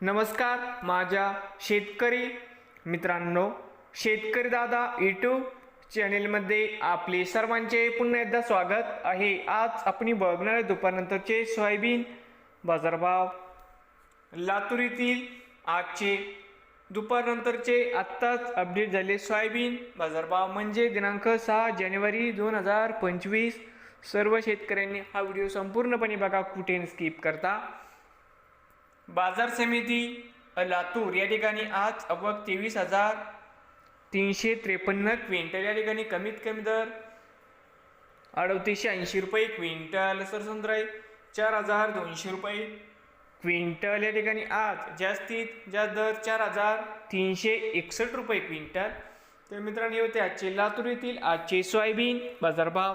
नमस्कार माझ्या शेतकरी मित्रांनो शेतकरी दादा यूट्यूब चॅनेलमध्ये आपले सर्वांचे पुन्हा एकदा स्वागत आहे. आज आपण बघणार दुपारनंतरचे सोयाबीन बाजारभाव. लातूर येथील आजचे दुपारनंतरचे आत्ताच अपडेट झाले सोयाबीन बाजारभाव. म्हणजे दिनांक सहा जानेवारी दोन हजार पंचवीस. सर्व शेतकऱ्यांनी हा व्हिडिओ संपूर्णपणे बघा कुठे स्किप करता. बाजार समिती लातूर या ठिकाणी आज अवघ तेवीस हजार तीनशे त्रेपन्न क्विंटल या ठिकाणी कमीत कमी दर अडतीसशे ऐंशी रुपये क्विंटल. सरसंद्राई चार हजार दोनशे रुपये क्विंटल. या ठिकाणी आज जास्तीत जास्त दर चार हजार तीनशे एकसष्ट रुपये क्विंटल. तर मित्रांनो होते आजचे लातूर येथील आजचे सोयाबीन बाजारभाव.